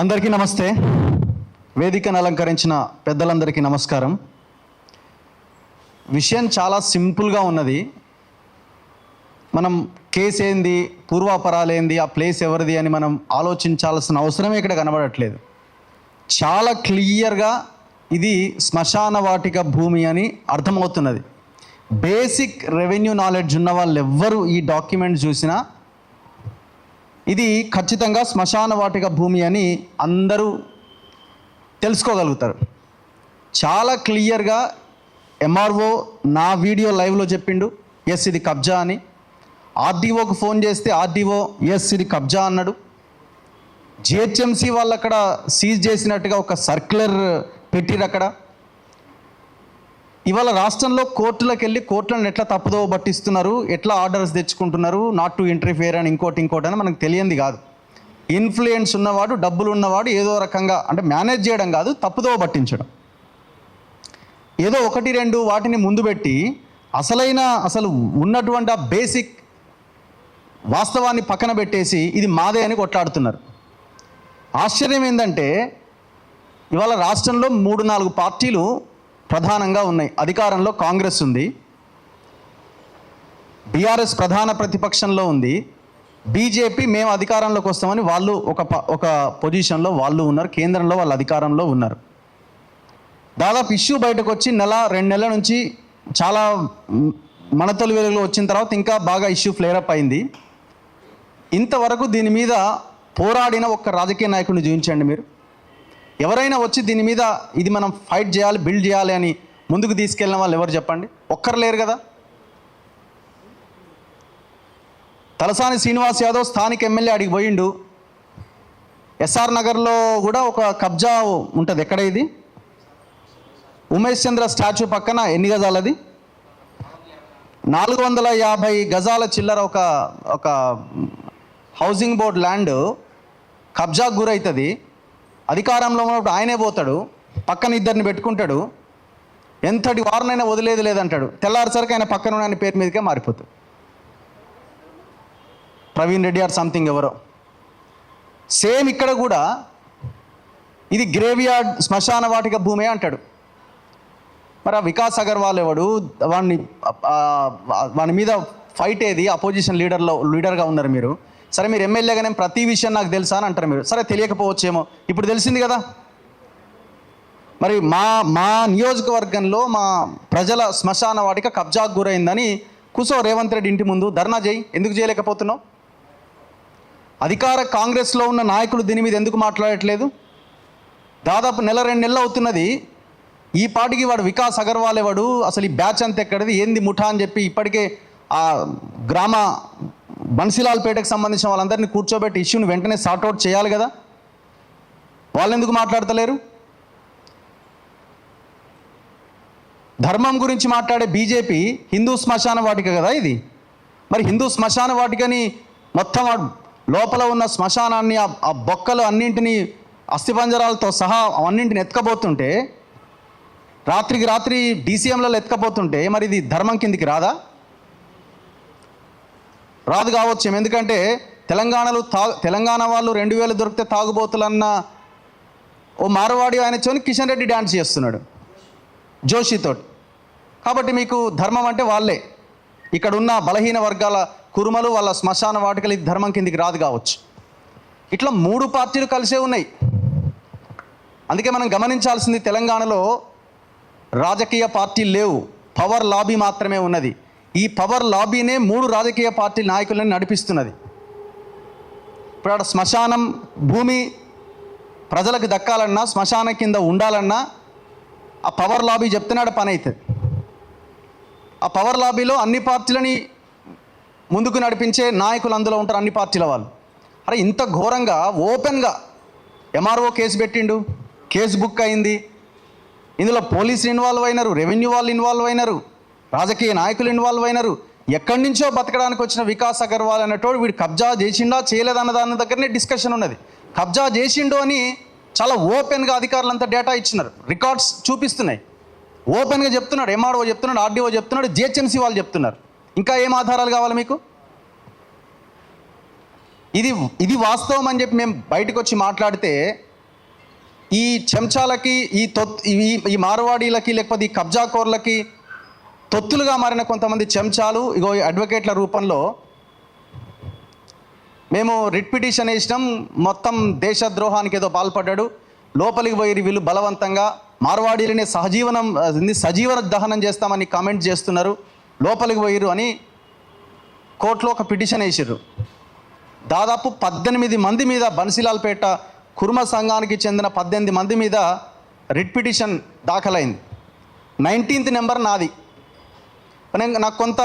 అందరికీ నమస్తే. వేదికను అలంకరించిన పెద్దలందరికీ నమస్కారం. విషయం చాలా సింపుల్గా ఉన్నది. మనం కేసు ఏంది పూర్వాపరాలేంది ఆ ప్లేస్ ఎవరిది అని మనం ఆలోచించాల్సిన అవసరమే ఇక్కడ కనబడట్లేదు. చాలా క్లియర్గా ఇది శ్మశాన వాటిక భూమి అని అర్థమవుతున్నది. బేసిక్ రెవెన్యూ నాలెడ్జ్ ఉన్న వాళ్ళు ఎవ్వరు ఈ డాక్యుమెంట్ చూసినా ఇది ఖచ్చితంగా శ్మశాన వాటిక భూమి అని అందరూ తెలుసుకోగలుగుతారు. చాలా క్లియర్గా ఎంఆర్ఓ నా వీడియో లైవ్లో చెప్పిండు ఎస్ ఇది కబ్జా అని. ఆర్డీఓకు ఫోన్ చేస్తే ఆర్డీఓ ఎస్ ఇది కబ్జా అన్నాడు. జిహెచ్ఎంసి వాళ్ళు అక్కడ సీజ్ చేసినట్టుగా ఒక సర్క్యులర్ పెట్టిరు అక్కడ ఇవాళ రాష్ట్రంలో కోర్టులకు వెళ్ళి కోర్టులను ఎట్లా తప్పుదో పట్టిస్తున్నారు? ఎట్లా ఆర్డర్స్ తెచ్చుకుంటున్నారు? నాట్ టు ఇంటర్ఫియర్ అని ఇంకోటి ఇంకోటి అని మనకు తెలియంది కాదు. ఇన్ఫ్లుయెన్స్ ఉన్నవాడు డబ్బులు ఉన్నవాడు ఏదో రకంగా అంటే మేనేజ్ చేయడం కాదు తప్పుదో పట్టించడం. ఏదో ఒకటి రెండు వాటిని ముందు పెట్టి అసలైన అసలు ఉన్నటువంటి ఆ బేసిక్ వాస్తవాన్ని పక్కన పెట్టేసి ఇది మాదే అని కొట్లాడుతున్నారు. ఆశ్చర్యం ఏంటంటే ఇవాళ రాష్ట్రంలో మూడు నాలుగు పార్టీలు ప్రధానంగా ఉన్నాయి. అధికారంలో కాంగ్రెస్ ఉంది. బీఆర్ఎస్ ప్రధాన ప్రతిపక్షంలో ఉంది. బీజేపీ మేము అధికారంలోకి వస్తామని వాళ్ళు ఒక ప- ఒక పొజిషన్లో వాళ్ళు ఉన్నారు. కేంద్రంలో వాళ్ళు అధికారంలో ఉన్నారు. దాదాపు ఇష్యూ బయటకు వచ్చి నెల రెండు నెలల నుంచి చాలా మ్, మన తొలి వెలుగులో వచ్చిన తర్వాత ఇంకా బాగా ఇష్యూ ఫ్లేరప్ అయింది. ఇంతవరకు దీని మీద పోరాడిన ఒక్క రాజకీయ నాయకుడిని చూపించండి మీరు. ఎవరైనా వచ్చి దీని మీద ఇది మనం ఫైట్ చేయాలి బిల్డ్ చేయాలి అని ముందుకు తీసుకెళ్ళిన వాళ్ళు ఎవరు చెప్పండి? ఒక్కరు లేరు కదా? తలసాని శ్రీనివాస్ యాదవ్ స్థానిక ఎమ్మెల్యే అడిగి పోయిండు. ఎస్ఆర్ నగర్లో కూడా ఒక కబ్జా ఉంటుంది. ఎక్కడ ఇది? ఉమేష్ చంద్ర స్టాచ్యూ పక్కన ఎన్ని గజాలది నాలుగు వందల యాభై గజాల చిల్లర ఒక ఒక హౌసింగ్ బోర్డ్ ల్యాండ్ కబ్జాకు గురవుతుంది అధికారంలో ఉన్నప్పుడు ఆయనే పోతాడు పక్కన ఇద్దరిని పెట్టుకుంటాడు ఎంతటి వారినైనా వదిలేదు లేదంటాడు. తెల్లారిసరికి ఆయన పక్కన ఉన్న ఆయన పేరు మీదకే మారిపోతాడు. ప్రవీణ్ రెడ్డి ఆర్ సంథింగ్ ఎవరో. సేమ్ ఇక్కడ కూడా ఇది గ్రేవియార్డ్ శ్మశాన వాటిక భూమే అంటాడు. మరి ఆ వికాస్ అగర్వాల్ ఎవడు? వాడిని వాని మీద ఫైట్ ఏది? అపోజిషన్ లీడర్లో లీడర్గా ఉన్నారు మీరు. సరే మీరు ఎమ్మెల్యేగా నేను ప్రతి విషయం నాకు తెలుసా అని అంటారు మీరు. సరే తెలియకపోవచ్చేమో. ఇప్పుడు తెలిసింది కదా. మరి మా మా నియోజకవర్గంలో మా ప్రజల శ్మశాన వాటిక కబ్జాకు గురైందని కూసో రేవంత్ రెడ్డి ఇంటి ముందు ధర్నా చేయి. ఎందుకు చేయలేకపోతున్నావు? అధికార కాంగ్రెస్లో ఉన్న నాయకులు దీని మీద ఎందుకు మాట్లాడట్లేదు? దాదాపు నెల రెండు నెలలు అవుతున్నది. ఈ పాటికి వాడు వికాస్ అగర్వాల్ వాడు. అసలు ఈ బ్యాచ్ అంత ఎక్కడిది? ఏంది ముఠా అని చెప్పి ఇప్పటికే ఆ గ్రామ బన్సిలాల్పేటకు సంబంధించిన వాళ్ళందరినీ కూర్చోబెట్టి ఇష్యూని వెంటనే సార్ట్అవుట్ చేయాలి కదా? వాళ్ళు ఎందుకు మాట్లాడతలేరు? ధర్మం గురించి మాట్లాడే బీజేపీ హిందూ శ్మశాన వాటిక కదా ఇది? మరి హిందూ శ్మశాన వాటికని మొత్తం లోపల ఉన్న శ్మశానాన్ని ఆ- ఆ బొక్కలు అన్నింటినీ అస్థిపంజరాలతో సహా అన్నింటిని ఎత్తుకపోతుంటే రాత్రికి రాత్రి డీసీఎంలలో ఎత్తుకపోతుంటే మరి ఇది ధర్మం కిందికి రాదా? రాదు కావచ్చు. ఎందుకంటే తెలంగాణలో తా తెలంగాణ వాళ్ళు రెండు వేలు దొరికితే తాగుబోతులన్న ఓ మారవాడి ఆయన చోని కిషన్ రెడ్డి డ్యాన్స్ చేస్తున్నాడు. జోషితో కాబట్టి మీకు ధర్మం అంటే వాళ్ళే. ఇక్కడ ఉన్న బలహీన వర్గాల కురుమలు వాళ్ళ శ్మశాన వాటికలు ఇది ధర్మం కిందికి రాదు కావచ్చు. ఇట్లా మూడు పార్టీలు కలిసే ఉన్నాయి. అందుకే మనం గమనించాల్సింది తెలంగాణలో రాజకీయ పార్టీలు లేవు. పవర్ లాబీ మాత్రమే ఉన్నది. ఈ పవర్ లాబీనే మూడు రాజకీయ పార్టీ నాయకులను నడిపిస్తున్నది. ఇప్పుడు ఆడ శ్మశానం భూమి ప్రజలకు దక్కాలన్నా శ్మశానం కింద ఉండాలన్నా ఆ పవర్ లాబీ చెప్తున్నాడు పని అవుతుంది ఆ పవర్ లాబీలో అన్ని పార్టీలని ముందుకు నడిపించే నాయకులు అందులో ఉంటారు అన్ని పార్టీల వాళ్ళు. అరే ఇంత ఘోరంగా ఓపెన్గా ఎంఆర్ఓ కేసు పెట్టిండు కేసు బుక్ అయింది. ఇందులో పోలీసులు ఇన్వాల్వ్ అయినారు రెవెన్యూ వాళ్ళు ఇన్వాల్వ్ అయినారు. రాజకీయ నాయకులు ఇన్వాల్వ్ అయినారు. ఎక్కడి నుంచో బతకడానికి వచ్చిన వికాస్ అగర్వాల్ అనేటోడు వీడు కబ్జా చేసిండా చేయలేదన్న దాని దగ్గరనే డిస్కషన్ ఉన్నది. కబ్జా చేసిండు అని చాలా ఓపెన్గా అధికారులంతా డేటా ఇచ్చినారు. రికార్డ్స్ చూపిస్తున్నాయి. ఓపెన్గా చెప్తున్నాడు ఎంఆర్ఓ చెప్తున్నాడు ఆర్డీఓ చెప్తున్నాడు జిహెచ్ఎంసీ వాళ్ళు చెప్తున్నారు. ఇంకా ఏం ఆధారాలు కావాలి మీకు? ఇది ఇది వాస్తవం అని చెప్పి మేము బయటకు వచ్చి మాట్లాడితే ఈ చెంచాలకి ఈ తొత్ ఈ ఈ మారవాడీలకి లేకపోతే ఈ కబ్జాకోర్లకి తొత్తులుగా మారిన కొంతమంది చెంచాలు ఇగో ఈ అడ్వకేట్ల రూపంలో మేము రిట్ పిటిషన్ వేసినాం. మొత్తం దేశద్రోహానికి ఏదో పాల్పడ్డాడు. లోపలికి పోయి వీళ్ళు బలవంతంగా మార్వాడీలని సహజీవనం సజీవన దహనం చేస్తామని కామెంట్ చేస్తున్నారు. లోపలికి పోయిరు అని కోర్టులో ఒక పిటిషన్ వేసిర్రు. దాదాపు పద్దెనిమిది మంది మీద బన్సిలాల్పేట కుర్మ సంఘానికి చెందిన పద్దెనిమిది మంది మీద రిట్ పిటిషన్ దాఖలైంది. నైన్టీన్త్ నెంబర్ నాది. నేను- నాకు కొంత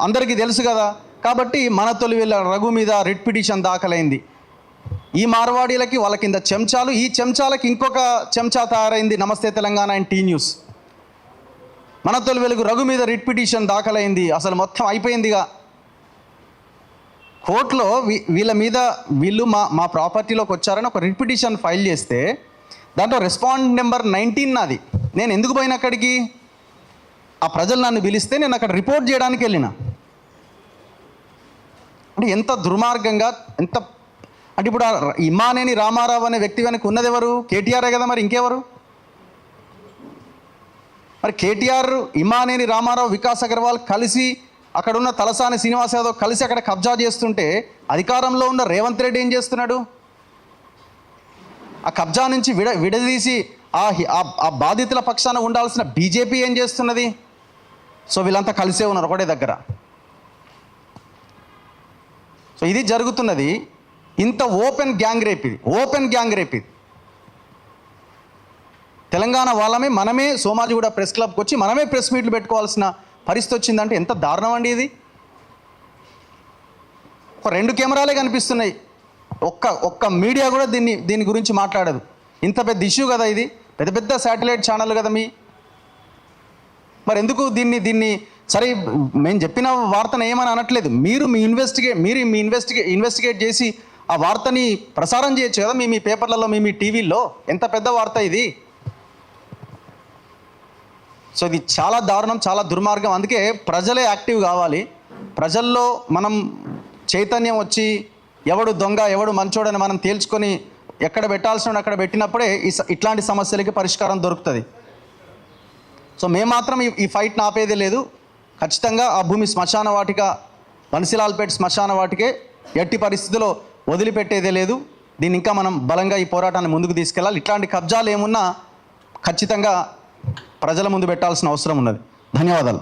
అందరికీ తెలుసు కదా. కాబట్టి మన తొలి వీళ్ళ రఘు మీద రిట్ పిటిషన్ దాఖలైంది. ఈ మార్వాడీలకి వాళ్ళ కింద చెంచాలు ఈ చెంచాలకి ఇంకొక చెంచా తయారైంది నమస్తే తెలంగాణ అండ్ టీ న్యూస్. మన తొలి వెలుగు రఘు మీద రిట్ పిటిషన్ దాఖలైంది. అసలు మొత్తం అయిపోయిందిగా. కోర్టులో వీళ్ళ మీద వీళ్ళు మా మా ప్రాపర్టీలోకి వచ్చారని ఒక రిట్ పిటిషన్ ఫైల్ చేస్తే దాంట్లో రెస్పాండ్ నెంబర్ నైన్టీన్ నాది. నేను ఎందుకు పోయిన అక్కడికి? ఆ ప్రజలు నన్ను పిలిస్తే నేను అక్కడ రిపోర్ట్ చేయడానికి వెళ్ళిన. అంటే ఎంత దుర్మార్గంగా ఎంత అంటే ఇప్పుడు ఆ ఇమ్మానేని రామారావు అనే వ్యక్తి వెనక ఉన్నది ఎవరు? కేటీఆరే కదా మరి ఇంకెవరు? మరి కేటీఆర్ ఇమానేని రామారావు వికాస్ అగర్వాల్ కలిసి అక్కడ ఉన్న తలసాని శ్రీనివాస్ యాదవ్ కలిసి అక్కడ కబ్జా చేస్తుంటే అధికారంలో ఉన్న రేవంత్ రెడ్డి ఏం చేస్తున్నాడు? ఆ కబ్జా నుంచి విడ విడదీసి ఆ హి- ఆ బాధితుల పక్షాన ఉండాల్సిన బీజేపీ ఏం చేస్తున్నది? సో వీళ్ళంతా కలిసే ఉన్నారు ఒకటే దగ్గర. సో ఇది జరుగుతున్నది. ఇంత ఓపెన్ గ్యాంగ్ రేప్ ఇది. ఓపెన్ గ్యాంగ్ రేప్ ఇది. తెలంగాణ వాళ్ళమే మనమే సోమాజిగూడ ప్రెస్ క్లబ్కి వచ్చి మనమే ప్రెస్ మీట్లు పెట్టుకోవాల్సిన పరిస్థితి వచ్చిందంటే ఎంత దారుణం అండి ఇది. ఒక రెండు కెమెరాలే కనిపిస్తున్నాయి. ఒక్క ఒక్క మీడియా కూడా దీన్ని దీని గురించి మాట్లాడదు. ఇంత పెద్ద ఇష్యూ కదా ఇది. పెద్ద పెద్ద శాటిలైట్ ఛానల్ కదా మీ మరి ఎందుకు దీన్ని దీన్ని సరే మేము చెప్పిన వార్తను ఏమని అనట్లేదు. మీరు మీ ఇన్వెస్టిగేట్ మీరు మీ ఇన్వెస్టిగే ఇన్వెస్టిగేట్ చేసి ఆ వార్తని ప్రసారం చేయొచ్చు కదా మీ మీ పేపర్లలో మీ మీ టీవీల్లో? ఎంత పెద్ద వార్త ఇది? సో ఇది చాలా దారుణం చాలా దుర్మార్గం. అందుకే ప్రజలే యాక్టివ్ కావాలి. ప్రజల్లో మనం చైతన్యం వచ్చి ఎవడు దొంగ ఎవడు మంచోడని మనం తేల్చుకొని ఎక్కడ పెట్టాల్సిన అక్కడ పెట్టినప్పుడే ఈ ఇట్లాంటి సమస్యలకి పరిష్కారం దొరుకుతుంది. సో మేము మాత్రం ఈ ఈ ఫైట్ని ఆపేదే లేదు. ఖచ్చితంగా ఆ భూమి శ్మశాన వాటిక బన్సిలాల్పేట శ్మశాన వాటికే ఎట్టి పరిస్థితిలో వదిలిపెట్టేదే లేదు. దీన్ని ఇంకా మనం బలంగా ఈ పోరాటాన్ని ముందుకు తీసుకెళ్ళాలి. ఇట్లాంటి కబ్జాలు ఏమున్నా ఖచ్చితంగా ప్రజల ముందు పెట్టాల్సిన అవసరం ఉన్నది. ధన్యవాదాలు.